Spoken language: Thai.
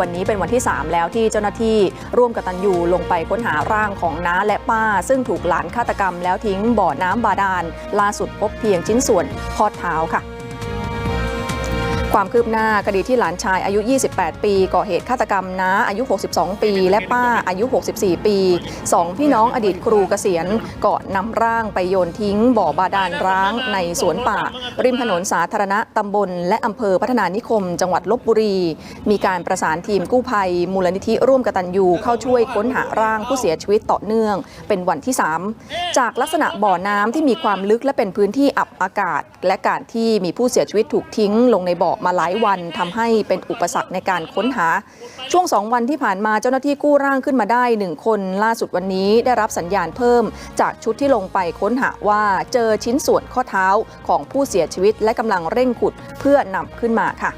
วันนี้เป็นวันที่ 3 แล้วที่เจ้าหน้าที่ร่วมกับตันยูลงไปค้นหาร่างของน้าและป้า ซึ่งถูกหลานฆาตกรรมแล้วทิ้งบ่อน้ำบาดาลล่าสุดพบเพียงชิ้นส่วนข้อเท้าค่ะ ความคืบหน้าคดีที่หลานชายอายุ 28 ปี ก่อเหตุฆาตกรรมน้าอายุ 62 ปี และป้าอายุ 64 ปีสองพี่น้องอดีตครูเกษียณก่อนนำร่างไปโยนทิ้ง บ่อบาดาลร้างในสวนป่า ริมถนนสาธารณะตำบล และอำเภอพัฒนานิคม จังหวัดลบบุรี มีการประสานทีมกู้ภัย มูลนิธิร่วมกตัญญูเข้าช่วยค้นหาร่างผู้เสียชีวิตต่อเนื่อง เป็นวันที่ 3 จากลักษณะบ่อน้ำที่มีความลึกและเป็นพื้นที่อับอากาศ และการที่มีผู้เสียชีวิตถูกทิ้งลงในบ่อมาหลายวันทำให้เป็นอุปสรรคในการค้นหา ช่วง 2 วันที่ผ่านมาเจ้าหน้าที่กู้ร่างขึ้นมาได้ 1 คนล่าสุดวันนี้ได้รับสัญญาณเพิ่ม จากชุดที่ลงไปค้นหาว่าเจอชิ้นส่วนข้อเท้าของผู้เสียชีวิตและกำลังเร่งขุดเพื่อนำขึ้นมาค่ะ